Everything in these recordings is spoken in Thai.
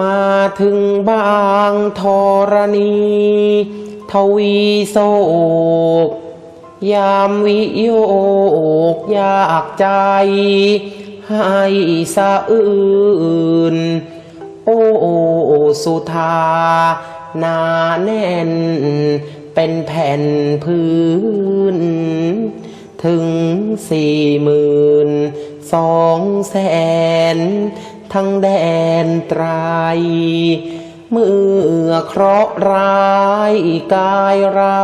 มาถึงบางธรณี ทวีโศก ยามวิโยกยากใจ ให้สะอื่น โอ้สุธาหนาแน่น เป็นแผ่นพื้น ถึงสี่หมื่นสองแสน ทั้งแดนไตรเมื่อเคราะห์ร้ายกายเรา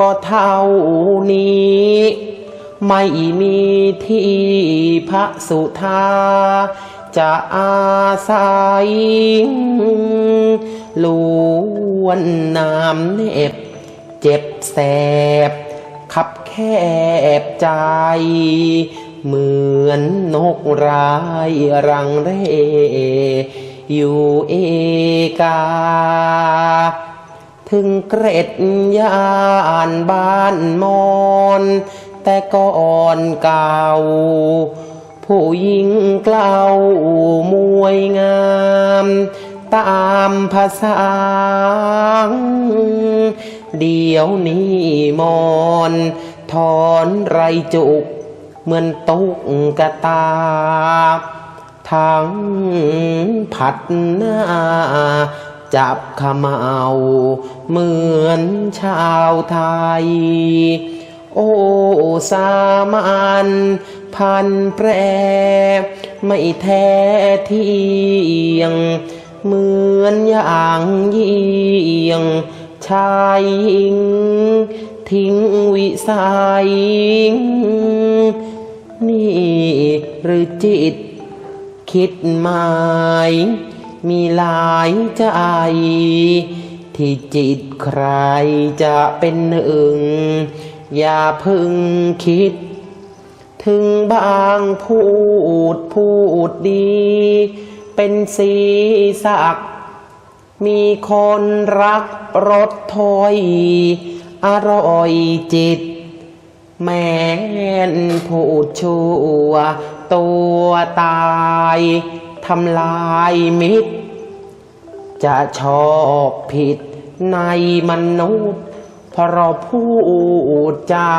ก็เท่านี้ ไม่มีที่พระสุธา จะอาศัยล้วนน้ำเน็บ เจ็บแสบ ขับแคบใจ เหมือนนกร้ายรังเร่อยู่เอกา ถึงเกร็ดยานบ้านมอนแต่ก่อนเก่า ผู้หญิงเกล้ามวยงาม ตามภาษา เดี๋ยวนี้มอน ถอนไรจุก เหมือนตุกกะตาทั้งผัดหน้า จับขมเอาเหมือนชาวไทย โอ้สามันพันแปร ไม่แท้เที่ยง เหมือนอย่างยิ่งชายหญิงทิ้งวิสัย นี่หรือจิต คิดหมาย มีหลายใจ ที่จิตใครจะเป็นหนึ่ง อย่าพึ่งคิด ถึงบางพูดพูดดี เป็นสีสัก มีคนรักรสถอย อร่อยจิต แม่นผู้ชั่วตัวตายทำลายมิตร จะชอบผิดในมนุษย์เพราะพูดจา